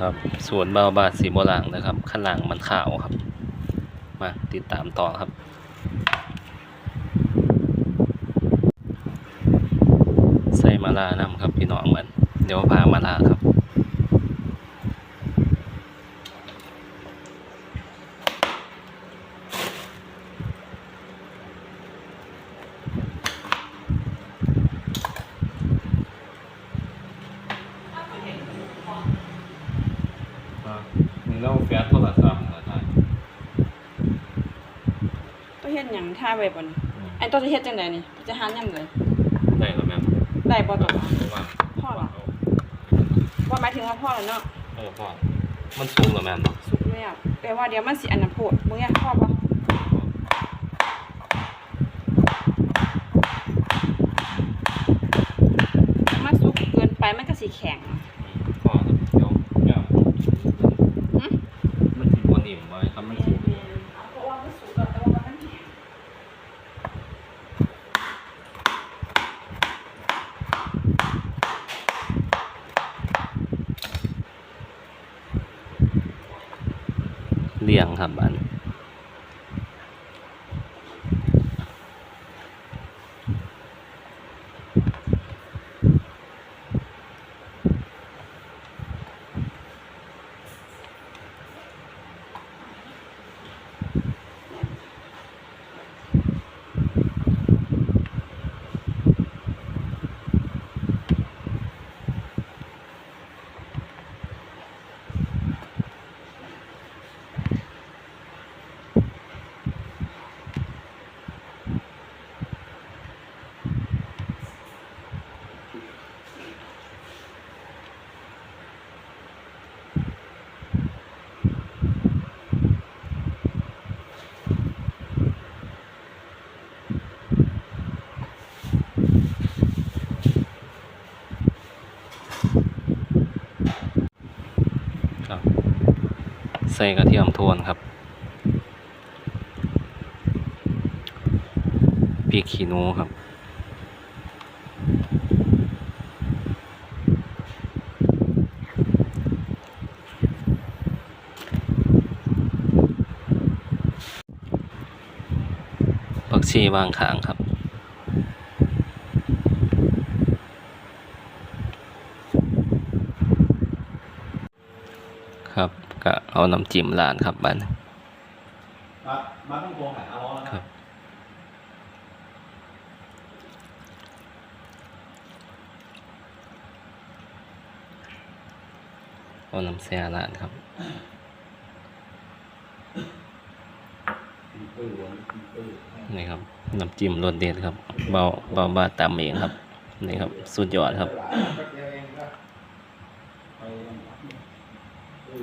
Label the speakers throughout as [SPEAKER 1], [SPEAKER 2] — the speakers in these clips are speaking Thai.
[SPEAKER 1] ครับสวนเบาบาสีโบราณนะครับ ข้างหลังมันขาวครับ มาติดตามต่อครับใส่มาลานำครับพี่น้องมัน เดี๋ยวพามาลาครับ
[SPEAKER 2] นี่เราแฟดโทรศัพท์นะท่าน
[SPEAKER 3] ต้องเฮ็ดหยังท่าไว้บ่นี่อันต้องจะเฮ็ดจังไดนี่จะหาหยังเลย
[SPEAKER 2] ได้แล้วแม่
[SPEAKER 3] ได้บ่ตอ
[SPEAKER 2] เพราะว่า
[SPEAKER 3] พ่อเหรอว่าหมายถึงว่าพ่อแล้วเนาะ
[SPEAKER 2] เออพ่อมันสูงแล้วแม่เนาะ
[SPEAKER 3] สุกแล้วแปลว่าเดี๋ยวมันสิอันนั้นโพดมึงอยากพ่อบ่มันสุกเกินไปมันก็สิแข็ง
[SPEAKER 2] พ่อเดี๋ยวเนี่ย
[SPEAKER 3] หึ
[SPEAKER 2] มันสิบ่นิ่มไว้ครับมันสูง
[SPEAKER 3] เพราะว่ามันสุกแล้วแต่ว่ามันแข็ง
[SPEAKER 1] เลี้ยงครับอัน ใส่กระเทียมโทนครับพริกขี้หนูครับผักชีวางขางครับครับ เอาน้ำจิ้มร้านครับบัดน
[SPEAKER 4] มามาต้องโกงหาล้อแล้ว
[SPEAKER 1] ค
[SPEAKER 4] ค
[SPEAKER 1] รั
[SPEAKER 4] รับบ
[SPEAKER 1] เอาน้ำแซ่ร้านครับ
[SPEAKER 4] ปื้อวนปื้อ
[SPEAKER 1] นี่ครับน้ำจิ้มรสเด็ดครับ เบาเบาบาตามเองครับนี่ครับ สุดยอดครับ
[SPEAKER 4] แป๊บเดียวเองก็ไปปื้อ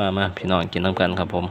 [SPEAKER 1] มามาพี่น้องกินน้ำกันครับผม